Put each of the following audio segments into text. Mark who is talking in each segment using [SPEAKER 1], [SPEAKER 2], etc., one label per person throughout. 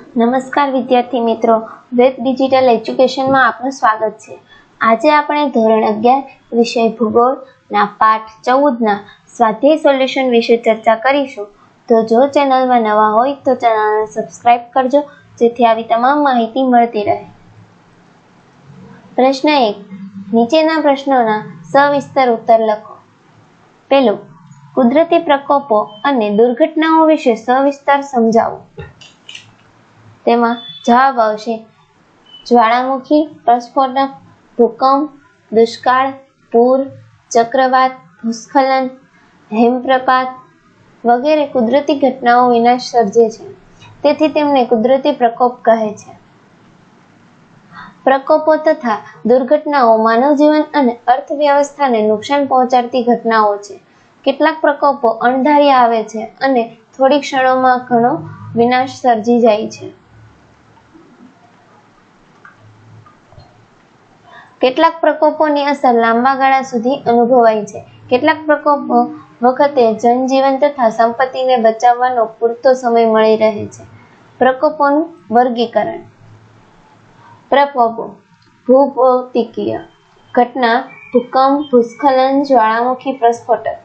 [SPEAKER 1] નમસ્કાર વિદ્યાર્થી મિત્રો. વેદ ડિજિટલ એજ્યુકેશનમાં આપનું સ્વાગત છે. આજે આપણે ધોરણ અગિયાર વિષય ભૂગોળના પાઠ ચૌદના સ્વાધ્યાય સોલ્યુશન વિશે ચર્ચા કરીશું. તો જો ચેનલમાં નવા હોય તો ચેનલને સબસ્ક્રાઇબ કરજો, જેથી આવી તમામ માહિતી મળતી રહે. પ્રશ્ન એક, નીચેના પ્રશ્નોના સવિસ્તર ઉત્તર લખો. પેલું કુદરતી પ્રકોપો અને દુર્ઘટનાઓ વિશે સવિસ્તર સમજાવો. તેમાં જવાબ આવશે. જ્વાળામુખી, પ્રસ્ફોટક, ભૂકંપ, દુષ્કાળ, પૂર, ચક્રવાત, ભૂસ્ખલન, હિમપ્રપાત વગેરે કુદરતી ઘટનાઓ વિનાશ સર્જે છે. તેથી તેમને કુદરતી પ્રકોપ કહે છે. પ્રકોપો તથા દુર્ઘટનાઓ માનવ જીવન અને અર્થવ્યવસ્થાને નુકસાન પહોંચાડતી ઘટનાઓ છે. કેટલાક પ્રકોપો અણધારી આવે છે અને થોડી ક્ષણોમાં ઘણો વિનાશ સર્જી જાય છે. કેટલાક પ્રકોપોની અસર લાંબા ગાળા સુધી અનુભવાય છે. કેટલાક પ્રકોપો વખતે જનજીવન તથા સંપત્તિને બચાવવાનો પૂરતો સમય મળી રહે છે. પ્રકોપોનું વર્ગીકરણ. પ્રકોપો. ભૂભૌતિકીય ઘટના. ભૂકંપ, ભૂસ્ખલન, જ્વાળામુખી, પ્રસ્ફોટક.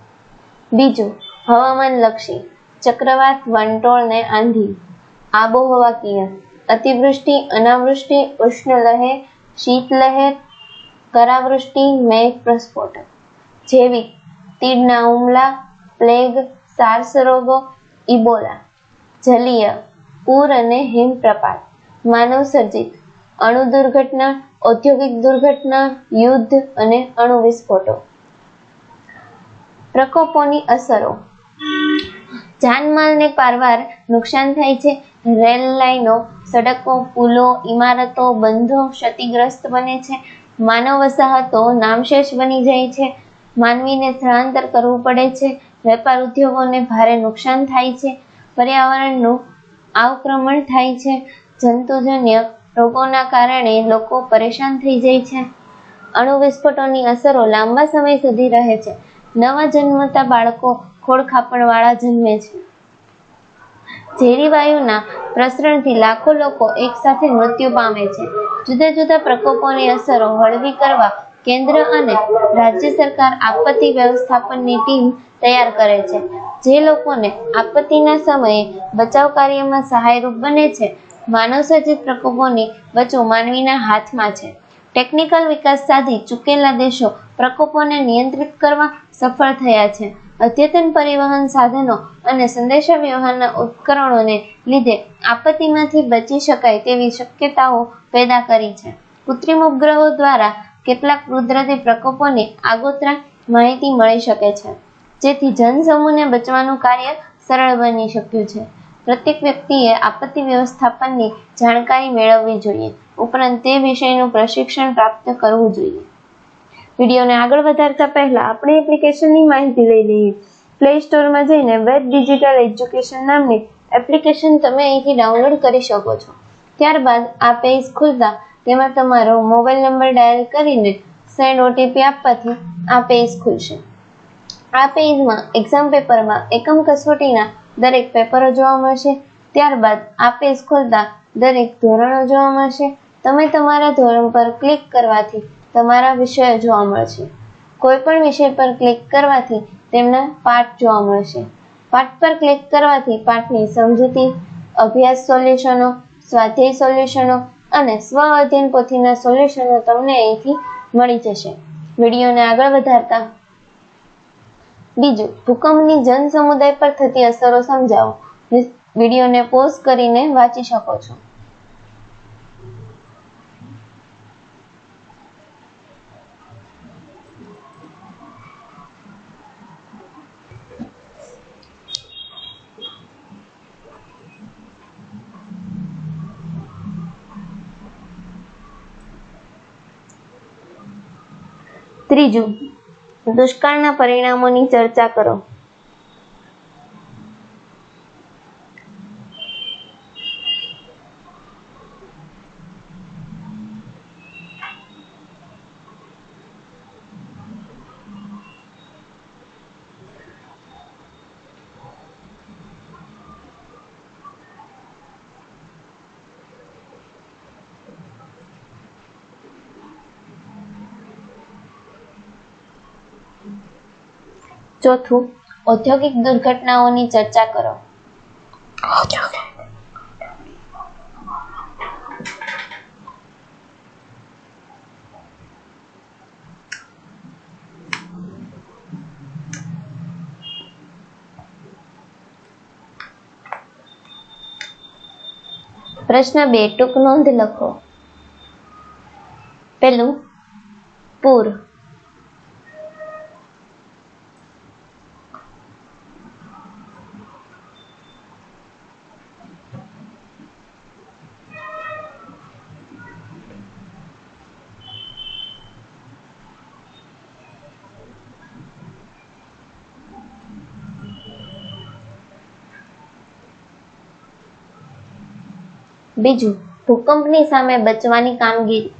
[SPEAKER 1] બીજું, હવામાનલક્ષી. ચક્રવાત, વંટોળને આંધી. આબોહવાકીય અતિવૃષ્ટિ, અનાવૃષ્ટિ ઉષ્ણલહેર શીતલહેર કરાવૃષ્ટિ, મેઘ પ્રસ્ફોટક જેવી તીડના હુમલા, પ્લેગ સાર્સ રોગો ઇબોલા, જલીય પૂર અને હિમપ્રપાત માનવ સર્જિત અણુ દુર્ઘટના, ઔદ્યોગિક દુર્ઘટના, યુદ્ધ અને અણુ વિસ્ફોટો. પ્રકોપોની અસરો. જાનમાલને પારવાર નુકસાન થાય છે. રેલ લાઈનો સડકો, પુલો, ઇમારતો, બંધો ક્ષતિગ્રસ્ત બને છે. માનવ વસાહતો નામશેષ બની જાય છે. માનવીને સ્થળાંતર કરવું પડે છે. વેપાર ઉદ્યોગોને ભારે નુકસાન થાય છે. પર્યાવરણનું આવક્રમણ થાય છે. જંતુજન્ય રોગોના કારણે લોકો પરેશાન થઈ જાય છે. અણુ વિસ્ફોટોની અસરો લાંબા સમય સુધી રહે છે. નવા જન્મતા બાળકો ખોળખાપણવાળા જન્મે છે. ઝેરી વાયુના પ્રસરણથી લાખો લોકો એકસાથે મૃત્યુ પામે છે. જુદા જુદા પ્રકોપોની અસરો હળવી કરવા કેન્દ્ર અને રાજ્ય સરકાર આપત્તિ વ્યવસ્થાપનની ટીમ તૈયાર કરે છે. જે લોકોને આપત્તિના સમયે બચાવ કાર્યમાં સહાયરૂપ બને છે માનવ પ્રકોપોની બચવું માનવીના હાથમાં છે. ટેકનિકલ વિકાસ સાધી ચૂકેલા દેશો પ્રકોપોને નિયંત્રિત કરવા સફળ થયા છે. અદ્યતન પરિવહન સાધનો અને સંદેશા વ્યવહારના ઉપકરણોને લીધે આપત્તિમાંથી બચી શકાય તેવી શક્યતાઓ પેદા કરી છે. કૃત્રિમ ઉપગ્રહો દ્વારા કેટલાક કુદરતી પ્રકોપોની આગોતરા માહિતી મળી શકે છે, જેથી જનસમૂહને બચવાનું કાર્ય સરળ બની શક્યું છે. પ્રત્યેક વ્યક્તિએ આપત્તિ વ્યવસ્થાપનની જાણકારી મેળવવી જોઈએ, ઉપરાંત તે વિષયનું પ્રશિક્ષણ પ્રાપ્ત કરવું જોઈએ. વિડીયોને આગળ વધારતા પહેલા આપણે એપ્લિકેશનની માહિતી લઈ લઈએ. પ્લે સ્ટોરમાં જઈને વેબ ડિજિટલ એજ્યુકેશન નામની એપ્લિકેશન તમે અહીંથી ડાઉનલોડ કરી શકો છો. ત્યારબાદ આ પેજ ખુલતા તેમાં તમારો મોબાઈલ નંબર ડાયલ કરીને સેન્ડ ઓટીપી આપવાથી આ પેજ ખુલશે. આ પેજમાં એક્ઝામ પેપરમાં એકમ કસોટીના દરેક પેપરો જોવા મળશે. ત્યારબાદ આ પેજ ખોલતા દરેક ધોરણો જોવા મળશે. તમે તમારા ધોરણ પર ક્લિક કરવાથી તમારા વિષયો જોવા મળશે. કોઈ પણ વિષય પર ક્લિક કરવાથી તેમના પાઠ જોવા મળશે. પાઠ પર ક્લિક કરવાથી પાઠની સમજૂતી, અભ્યાસ સોલ્યુશનો, સ્વાધ્યાય સોલ્યુશનો અને સ્વ અધ્યયન પોથીના સોલ્યુશનો તમને અહીંથી મળી જશે. વિડીયોને આગળ વધારતા બીજું, ભૂકંપની જન સમુદાય પર થતી અસરો સમજાવો. વિડીયોને પોઝ કરીને વાંચી શકો છો. ત્રીજું દુષ્કાળના પરિણામોની ચર્ચા કરો. ચોથું ઔદ્યોગિક દુર્ઘટનાઓની ચર્ચા કરો. પ્રશ્ન બે ટૂંક નોંધ લખો. પેલું પૂર. બીજું ભૂકંપની સામે બચવાની કામગીરી.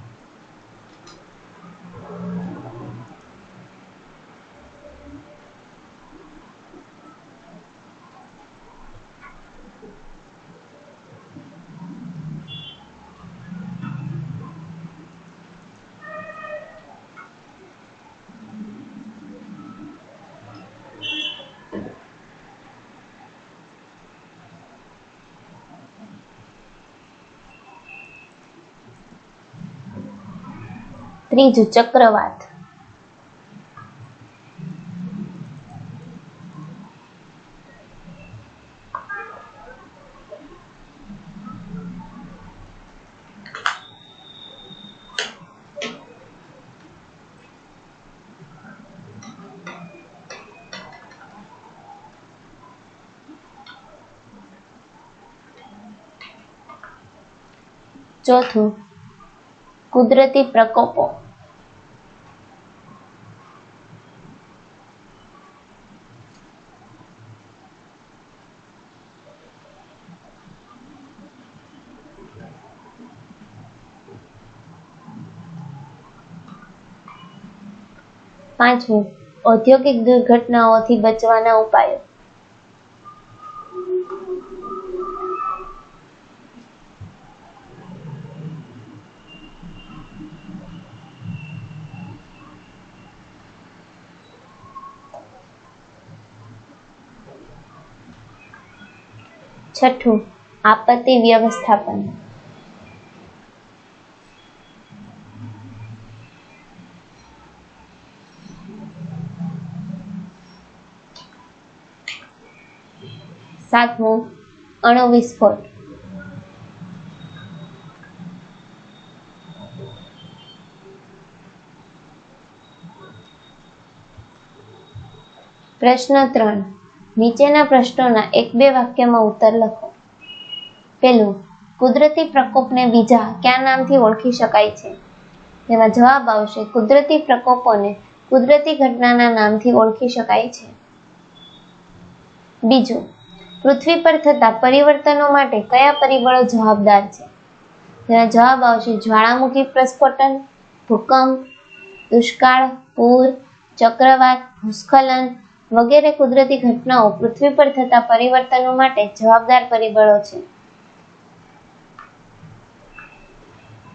[SPEAKER 1] ત્રીજું ચક્રવાત. ચોથું કુદરતી પ્રકોપો. પાંચમું ઔદ્યોગિક દુર્ઘટનાઓથી બચવાના ઉપાયો. છઠ્ઠું આપત્તિ વ્યવસ્થાપન. સાતમું અણુ વિસ્ફોટ પ્રશ્ન ત્રણ. નીચેના પ્રશ્નોના એક બે વાક્યમાં ઉત્તર લખો. પેલું કુદરતી પ્રકોપને બીજા કયા નામથી ઓળખી શકાય છે? તેમાં જવાબ આવશે, કુદરતી પ્રકોપોને કુદરતી ઘટનાના નામથી ઓળખી શકાય છે. બીજું પૃથ્વી પર થતા પરિવર્તનો માટે કયા પરિબળો જવાબદાર છે? તેના જવાબ આવશે જ્વાળામુખી પ્રસ્ફોટન, ભૂકંપ, દુષ્કાળ, પૂર, ચક્રવાત, ભૂસ્ખલન વગેરે કુદરતી ઘટનાઓ પૃથ્વી પર થતા પરિવર્તનો માટે જવાબદાર પરિબળો છે.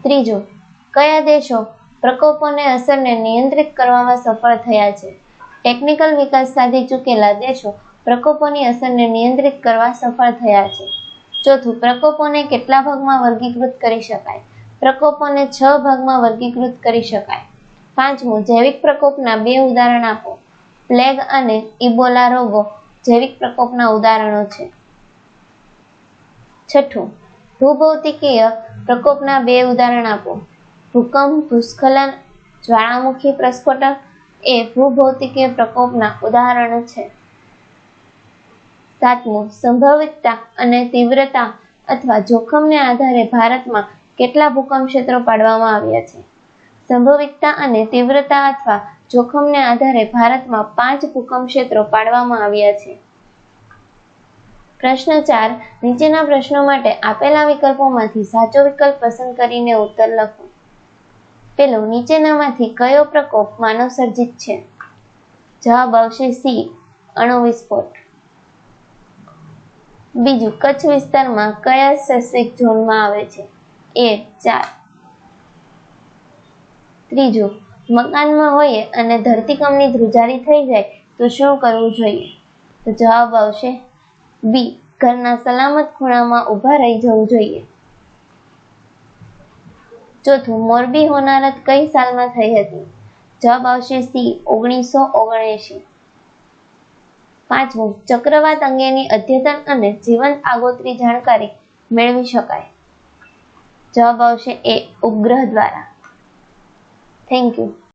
[SPEAKER 1] ત્રીજું, કયા દેશો પ્રકોપોને અસરને નિયંત્રિત કરવામાં સફળ થયા છે? ટેકનિકલ વિકાસ સાધી ચૂકેલા દેશો પ્રકોપોની અસરને નિયંત્રિત કરવા સફળ થયા છે. ચોથું, પ્રકોપોને કેટલા ભાગમાં વર્ગીકૃત કરી શકાય? પ્રકોપોને છ ભાગમાં વર્ગીકૃત કરી શકાય. પાંચમું, જૈવિક પ્રકોપના બે ઉદાહરણ આપો. પ્લેગ અને ઇબોલા રોગો જૈવિક પ્રકોપના ઉદાહરણો છે. છઠ્ઠું, ભૂભૌતિકીય પ્રકોપના બે ઉદાહરણ આપો. ભૂકંપ, ભૂસ્ખલન, જ્વાળામુખી પ્રસ્ફોટક એ ભૂભૌતિકીય પ્રકોપના ઉદાહરણો છે. સાતમું સંભવિતતા અને તીવ્રતા અથવા જોખમને આધારે ભારતમાં કેટલા ભૂકંપ ક્ષેત્રો પાડવામાં આવ્યા છે? સંભવિતતા અને તીવ્રતા અથવા જોખમને આધારે ભારતમાં પાંચ ભૂકંપ ક્ષેત્રો પાડવામાં આવ્યા છે. પ્રશ્ન ચાર, નીચેના પ્રશ્નો માટે આપેલા વિકલ્પોમાંથી સાચો વિકલ્પ પસંદ કરીને ઉત્તર લખો. પેલો, નીચેનામાંથી કયો પ્રકોપ માનવ સર્જિત છે? જવાબ આવશે સી અણુ વિસ્ફોટ બીજું, કચ્છ વિસ્તારમાં કયા વૈશ્વિક ઝોનમાં આવે છે? એ, ચાર. ત્રીજું, મકાનમાં હોઈએ અને ધરતીકંપની ધ્રુજારી થઈ જાય તો શું કરવું જોઈએ? તો જવાબ આવશે બી, ઘરના સલામત ખૂણામાં ઊભા રહી જવું જોઈએ. ચોથું, મોરબી હોનારત કઈ સાલમાં થઈ હતી? જવાબ આવશે સી, ઓગણીસો ઓગણએંશી. પાંચમું, ચક્રવાત અંગેની અદ્યતન અને જીવંત આગોતરી જાણકારી મેળવી શકાય. જવાબ આવશે એ ઉપગ્રહ દ્વારા. Thank you